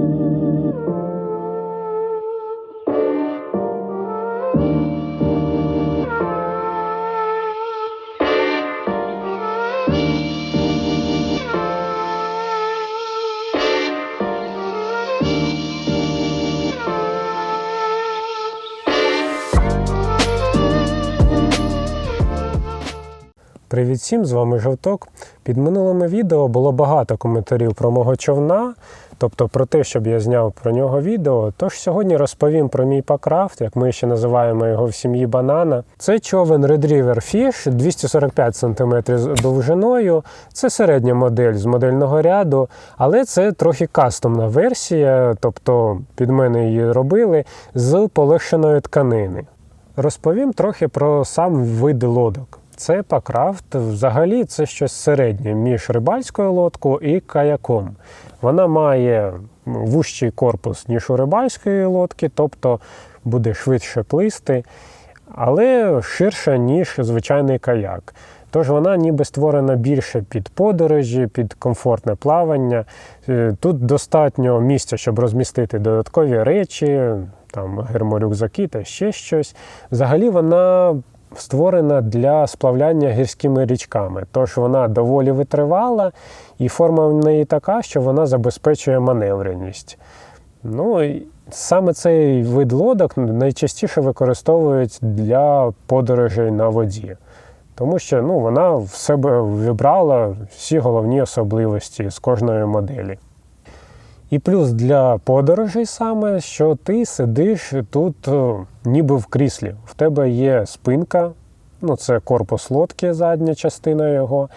you. Привіт всім, з вами Жовток. Під минулими відео було багато коментарів про мого човна, тобто про те, щоб я зняв про нього відео. Тож сьогодні розповім про мій пакрафт, як ми ще називаємо його в сім'ї банана. Це човен Red River Fish 245 см довжиною. Це середня модель з модельного ряду, але це трохи кастомна версія, тобто під мене її робили з полегшеної тканини. Розповім трохи про сам вид лодок. Це пакрафт. Взагалі це щось середнє між рибальською лодкою і каяком. Вона має вужчий корпус, ніж у рибальської лодки, тобто буде швидше плисти, але ширша, ніж звичайний каяк. Тож вона ніби створена більше під подорожі, під комфортне плавання. Е, Тут достатньо місця, щоб розмістити додаткові речі, там герморюкзаки та ще щось. Взагалі вона створена для сплавляння гірськими річками, тож вона доволі витривала, і форма в неї така, що вона забезпечує маневреність. Ну, саме цей вид лодок найчастіше використовують для подорожей на воді. Тому що ну, вона в себе вибрала всі головні особливості з кожної моделі. І плюс для подорожей саме, що ти сидиш тут е, ніби в кріслі. В тебе є спинка, ну це корпус лодки, задня частина його,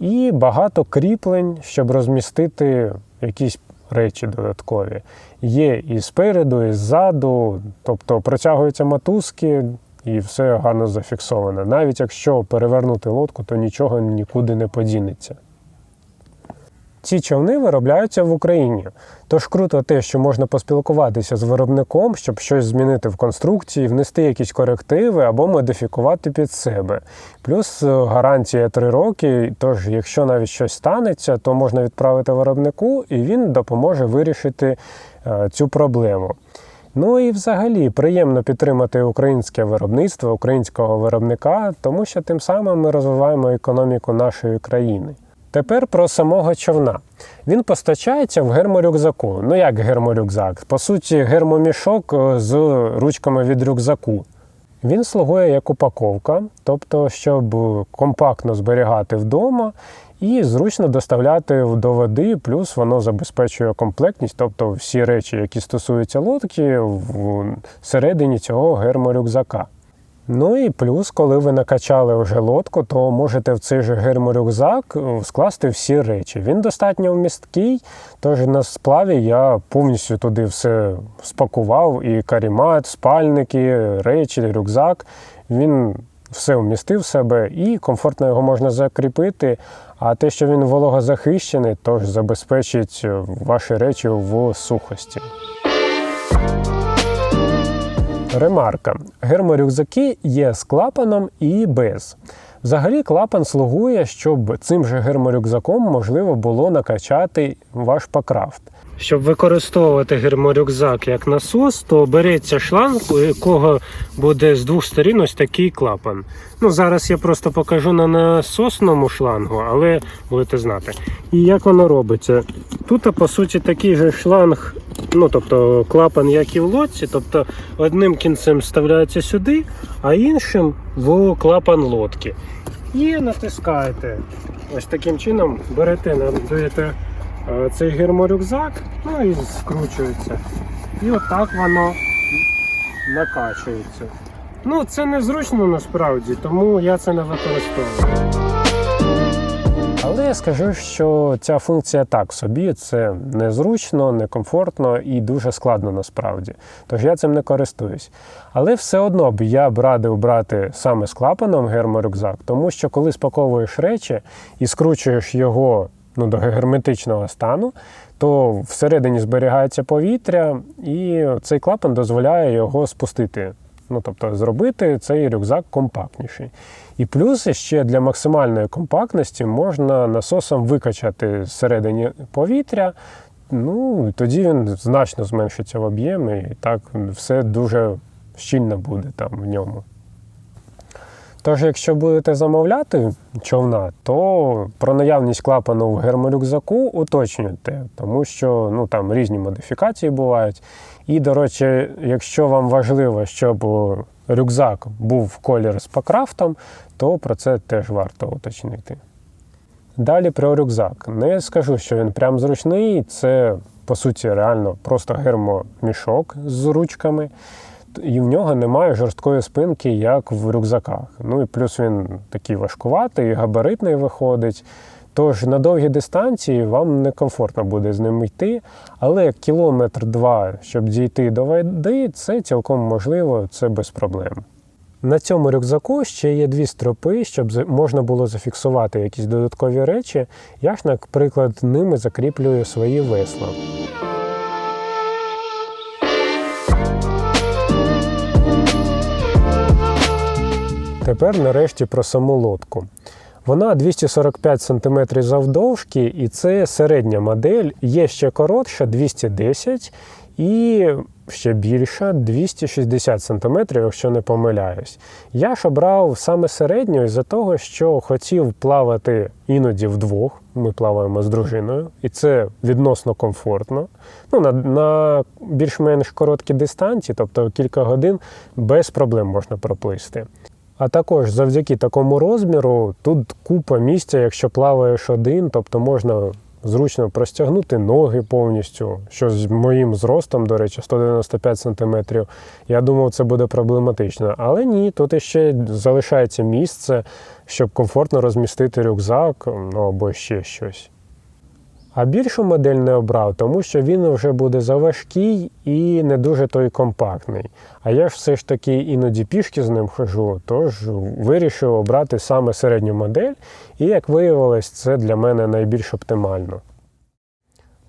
і багато кріплень, щоб розмістити якісь речі додаткові. Є і спереду, і ззаду, тобто протягуються мотузки. І все гарно зафіксовано. Навіть якщо перевернути лодку, то нічого нікуди не подінеться. Ці човни виробляються в Україні. Тож круто те, що можна поспілкуватися з виробником, щоб щось змінити в конструкції, внести якісь корективи або модифікувати під себе. Плюс е, гарантія 3 роки. Тож, якщо навіть щось станеться, то можна відправити виробнику, і він допоможе вирішити е, цю проблему. Ну і взагалі приємно підтримати українське виробництво, українського виробника, тому що тим самим ми розвиваємо економіку нашої країни. Тепер про самого човна. Він постачається в герморюкзаку. Ну як герморюкзак? По суті, гермомішок е, з ручками від рюкзаку. Він слугує як упаковка, тобто, щоб компактно зберігати вдома і зручно доставляти до води, плюс воно забезпечує комплектність, тобто всі речі, які стосуються лодки, всередині цього герморюкзака. Ну і плюс, коли ви накачали вже лодку, то можете в цей же герморюкзак е, скласти всі речі. Він достатньо вмісткий, тож на сплаві я повністю туди все спакував: і карімат, спальники, речі, рюкзак. Він все вмістив в себе і комфортно його можна закріпити. А те, що він вологозахищений, тож забезпечить е, ваші речі в сухості. Ремарка. Герморюкзаки є з клапаном і без. Взагалі, клапан слугує, щоб цим же герморюкзаком можливо було накачати ваш пакрафт. Щоб використовувати герморюкзак як насос, то береться шланг, у якого буде з двох сторін ось такий клапан. Ну, Зараз я просто покажу на насосному шлангу, але будете знати. І як воно робиться? Тут, по суті, такий же шланг, ну тобто клапан, як і в лодці, тобто одним кінцем вставляється сюди, а іншим в клапан лодки. І натискаєте. Ось таким чином берете, надаєте цей герморюкзак, ну і скручується. І отак воно накачується. Ну, це незручно насправді, тому я це не використовую. Але я скажу, що ця функція так собі, це незручно, некомфортно і дуже складно насправді. Тож я цим не користуюсь. Але все одно б я б радив брати саме з клапаном герморюкзак, тому що коли спаковуєш речі і скручуєш його ну, до герметичного стану, то всередині зберігається повітря, і цей клапан дозволяє його спустити. Ну, тобто зробити цей рюкзак компактніший. І плюс ще для максимальної компактності можна насосом викачати всередині повітря, ну, тоді він значно зменшиться в об'ємі, і так все дуже щільно буде там в ньому. Тож, якщо будете замовляти човна, то про наявність клапану в герморюкзаку уточнюйте, тому що ну, там різні модифікації бувають. І, до речі, якщо вам важливо, щоб рюкзак був в колір з покрафтом, то про це теж варто уточнити. Далі про рюкзак. Не скажу, що він прям зручний, це по суті реально просто гермомішок з ручками і в нього немає жорсткої спинки, як в рюкзаках. Ну і плюс він такий важкуватий, габаритний виходить. Тож на довгі дистанції вам некомфортно буде з ним йти, але кілометр-два, щоб дійти до води, це цілком можливо, це без проблем. На цьому рюкзаку ще є дві стропи, щоб можна було зафіксувати якісь додаткові речі. Я ж, наприклад, ними закріплюю свої весла. Тепер нарешті про саму лодку. Вона 245 см завдовжки, і це середня модель. Є ще коротша 210 і ще більша 260 см, якщо не помиляюсь. Я ж обрав саме середню із-за того, що хотів плавати іноді вдвох. Ми плаваємо з дружиною, і це відносно комфортно. Ну, на, на більш-менш короткі дистанції, тобто кілька годин, без проблем можна проплисти. А також завдяки такому розміру тут купа місця, якщо плаваєш один, тобто можна зручно простягнути ноги повністю, що з моїм зростом, до речі, 195 см. Я думав, це буде проблематично. Але ні, тут іще залишається місце, щоб комфортно розмістити рюкзак ну, або ще щось. А більшу модель не обрав, тому що він вже буде заважкий і не дуже той компактний. А я ж все ж таки іноді пішки з ним хожу, тож вирішив обрати саме середню модель, і як виявилось, це для мене найбільш оптимально.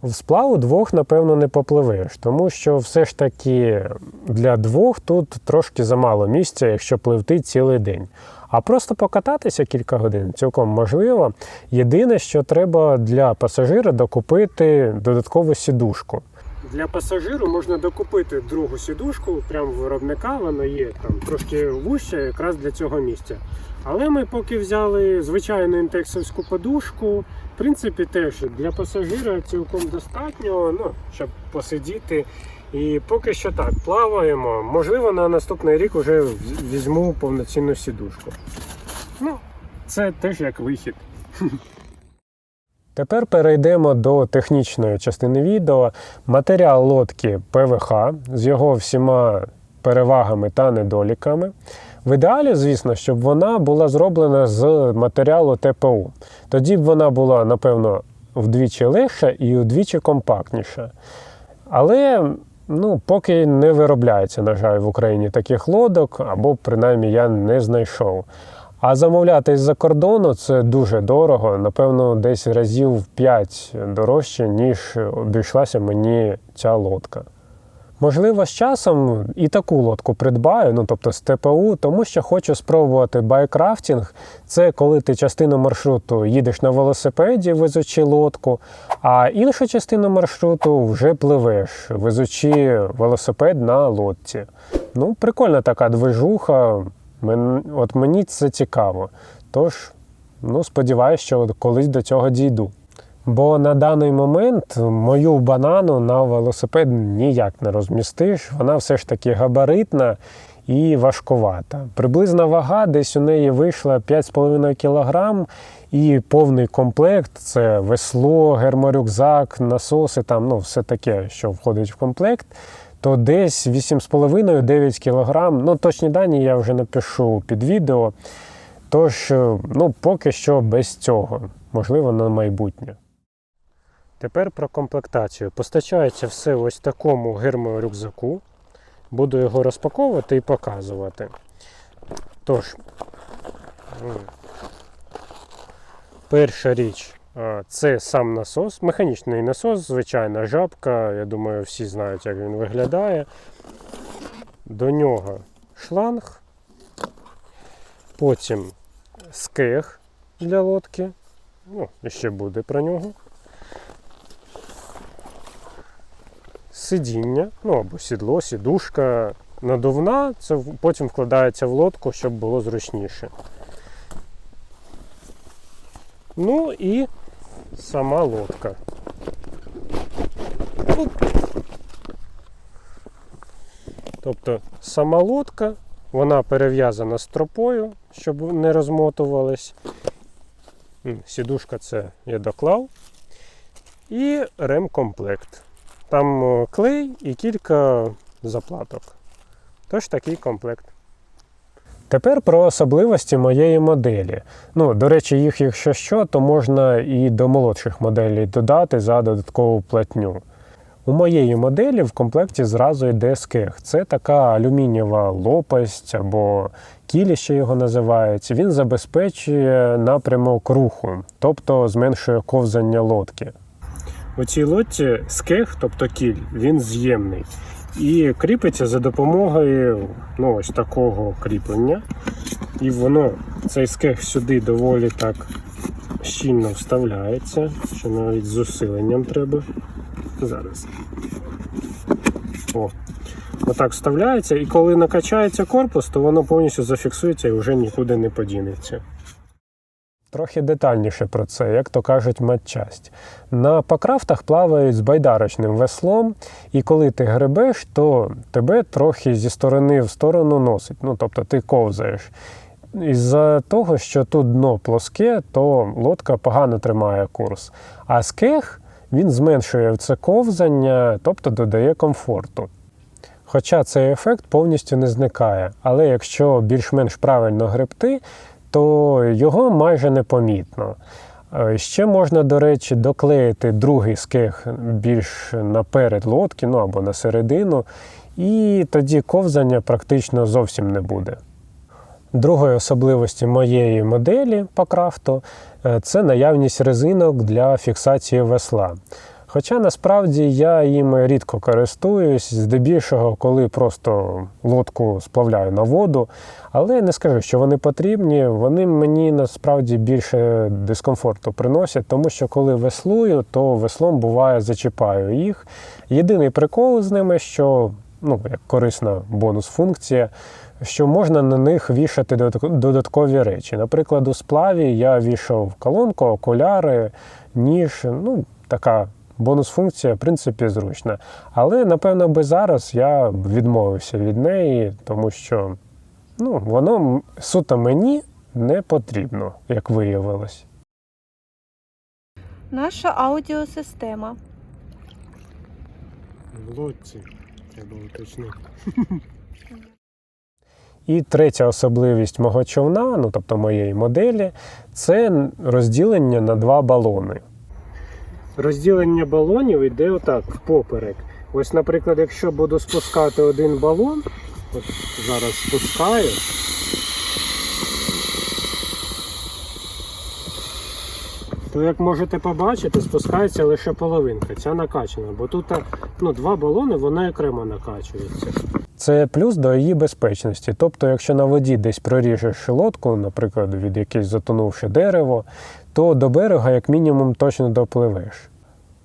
В сплаву двох, напевно, не попливеш, тому що все ж таки для двох тут трошки замало місця, якщо пливти цілий день. А просто покататися кілька годин цілком можливо. Єдине, що треба для пасажира докупити додаткову сідушку. Для пасажиру можна докупити другу сідушку, прямо виробника, вона є там трошки вужча, якраз для цього місця. Але ми поки взяли звичайну інтексовську подушку. В принципі, теж для пасажира цілком достатньо, ну, щоб посидіти. І поки що так, плаваємо. Можливо, на наступний рік вже візьму повноцінну сідушку. Ну, це теж як вихід. Тепер перейдемо до технічної частини відео. Матеріал лодки ПВХ з його всіма перевагами та недоліками. В ідеалі, звісно, щоб вона була зроблена з матеріалу ТПУ. Тоді б вона була, напевно, вдвічі легша і вдвічі компактніша. Але ну, поки не виробляється, на жаль, в Україні таких лодок, або принаймні я не знайшов. А замовляти з-за кордону це дуже дорого, напевно, десь разів 5 дорожче, ніж обійшлася мені ця лодка. Можливо, з часом і таку лодку придбаю, ну тобто з ТПУ, тому що хочу спробувати байкрафтинг. Це коли ти частину маршруту їдеш на велосипеді, везучи лодку, а іншу частину маршруту вже пливеш, везучи велосипед на лодці. Ну, прикольна така движуха. От мені це цікаво. Тож, ну, сподіваюся, що колись до цього дійду. Бо на даний момент мою банану на велосипед ніяк не розмістиш. Вона все ж таки габаритна і важкувата. Приблизна вага десь у неї вийшла 5,5 кг і повний комплект це весло, герморюкзак, насоси, там ну, все таке, що входить в комплект. То десь 8,5-9 кг. Ну, точні дані я вже напишу під відео. Тож, ну, поки що без цього, можливо, на майбутнє. Тепер про комплектацію. Постачається все ось такому герморюкзаку. Буду його розпаковувати і показувати. Тож, перша річ це сам насос, механічний насос, звичайна жабка. Я думаю, всі знають, як він виглядає. До нього шланг, потім скег для лодки. Ну, ще буде про нього. Сидіння, ну або сідло, сідушка надувна, це потім вкладається в лодку, щоб було зручніше. Ну і сама лодка. Тобто сама лодка, вона перев'язана стропою, щоб не розмотувались. М, Сідушка це я доклав. І ремкомплект. Там клей і кілька заплаток. Тож такий комплект. Тепер про особливості моєї моделі. Ну, до речі, їх, якщо що, то можна і до молодших моделей додати за додаткову платню. У моєї моделі в комплекті зразу йде скех. Це така алюмінієва лопасть або кілі, ще його називають. Він забезпечує напрямок руху, тобто зменшує ковзання лодки. У цій лодці скех, тобто кіль, він з'ємний і кріпиться за допомогою ну, ось такого кріплення. І воно, цей скех сюди доволі так щільно вставляється, що навіть з усиленням треба. Зараз. О. Отак вставляється, і коли накачається корпус, то воно повністю зафіксується і вже нікуди не подінеться. Трохи детальніше про це, як то кажуть, матчасть. На покрафтах плавають з байдарочним веслом, і коли ти гребеш, то тебе трохи зі сторони в сторону носить. Ну, тобто ти ковзаєш. Із-за того, що тут дно плоске, то лодка погано тримає курс. А скех він зменшує це ковзання, тобто додає комфорту. Хоча цей ефект повністю не зникає, але якщо більш-менш правильно гребти, то його майже непомітно. Е, Ще можна, до речі, доклеїти другий скех більш наперед лодки, ну або на середину, і тоді ковзання практично зовсім не буде. Другою особливості моєї моделі по крафту е, це наявність резинок для фіксації весла. Хоча насправді я їм рідко користуюсь, здебільшого, коли просто лодку сплавляю на воду. Але не скажу, що вони потрібні, вони мені насправді більше дискомфорту приносять, тому що коли веслую, то веслом буває зачіпаю їх. Єдиний прикол з ними, що ну, як корисна бонус-функція, що можна на них вішати додаткові речі. Наприклад, у сплаві я вішав колонку, окуляри, ніж. Ну, така бонус-функція, в принципі, зручна. Але, напевно, би зараз я відмовився від неї, тому що ну, воно суто мені не потрібно, як виявилось. Наша аудіосистема. В лодці треба уточнити. І третя особливість мого човна, ну тобто моєї моделі, це розділення на два балони. Розділення балонів йде отак, впоперек. Ось, наприклад, якщо буду спускати один балон, от зараз спускаю. То, як можете побачити, спускається лише половинка, ця накачана, бо тут ну, два балони, вони окремо накачуються. Це плюс до її безпечності. Тобто, якщо на воді десь проріжеш лодку, наприклад, від якесь затонувши дерево, то до берега як мінімум точно допливеш.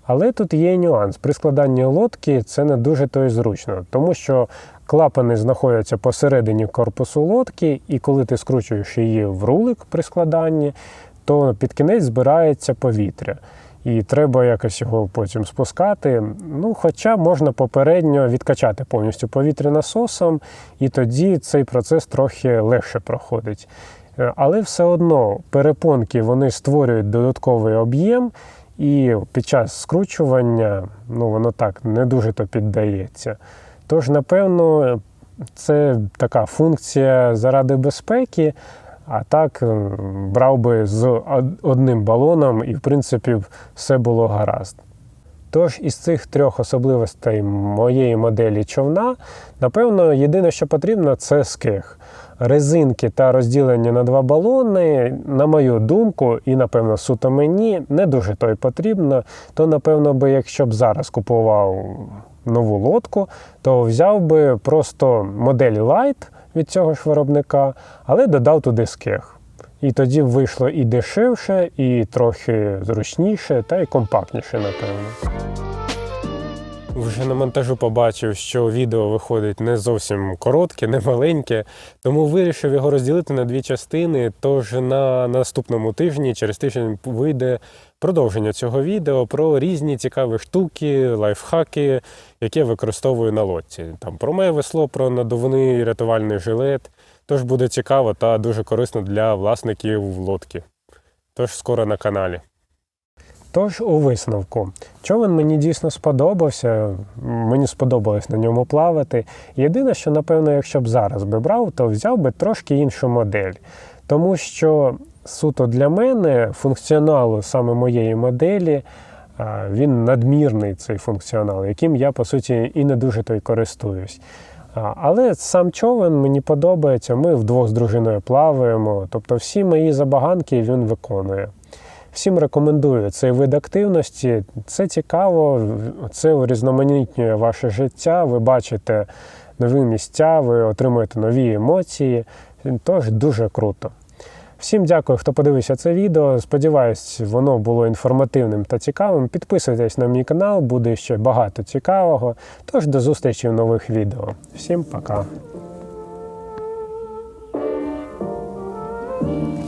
Але тут є нюанс. При складанні лодки це не дуже то й зручно, тому що клапани знаходяться посередині корпусу лодки, і коли ти скручуєш її в рулик при складанні, то під кінець збирається повітря. І треба якось його потім спускати. Ну, хоча можна попередньо відкачати повністю повітря насосом, і тоді цей процес трохи легше проходить. Е, Але все одно перепонки вони створюють додатковий об'єм, і під час скручування ну, воно так не дуже то піддається. Тож, напевно, це така функція заради безпеки. А так е, брав би з одним балоном, і в принципі все було гаразд. Тож із цих трьох особливостей моєї моделі човна, напевно, єдине, що потрібно, це скех. Резинки та розділення на два балони, на мою думку, і напевно суто мені не дуже то й потрібно. То, напевно, би, якщо б зараз купував нову лодку, то взяв би просто модель Light від цього ж виробника, але додав туди скех. І тоді вийшло і дешевше, і трохи зручніше, та й компактніше, напевно. Вже на монтажу побачив, що відео виходить не зовсім коротке, не маленьке, тому вирішив його розділити на дві частини. Тож на наступному тижні, через тиждень, вийде продовження цього відео про різні цікаві штуки, лайфхаки, які я використовую на лодці. Там про моє весло, про надувний рятувальний жилет. Тож буде цікаво та дуже корисно для власників лодки. Тож скоро на каналі. Тож у висновку, човен мені дійсно сподобався, мені сподобалось на ньому плавати. Єдине, що, напевно, якщо б зараз би брав, то взяв би трошки іншу модель. Тому що суто для мене функціоналу саме моєї моделі, він надмірний цей функціонал, яким я, по суті, і не дуже то й користуюсь. Але сам човен мені подобається. Ми вдвох з дружиною плаваємо. Тобто всі мої забаганки він виконує. Всім рекомендую цей вид активності. Це цікаво, це урізноманітнює ваше життя. Ви бачите нові місця, ви отримуєте нові емоції. Тож дуже круто. Всім дякую, хто подивився це відео. Сподіваюсь, воно було інформативним та цікавим. Підписуйтесь на мій канал, буде ще багато цікавого. Тож до зустрічі в нових відео. Всім пока.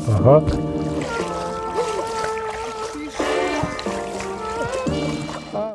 Ага.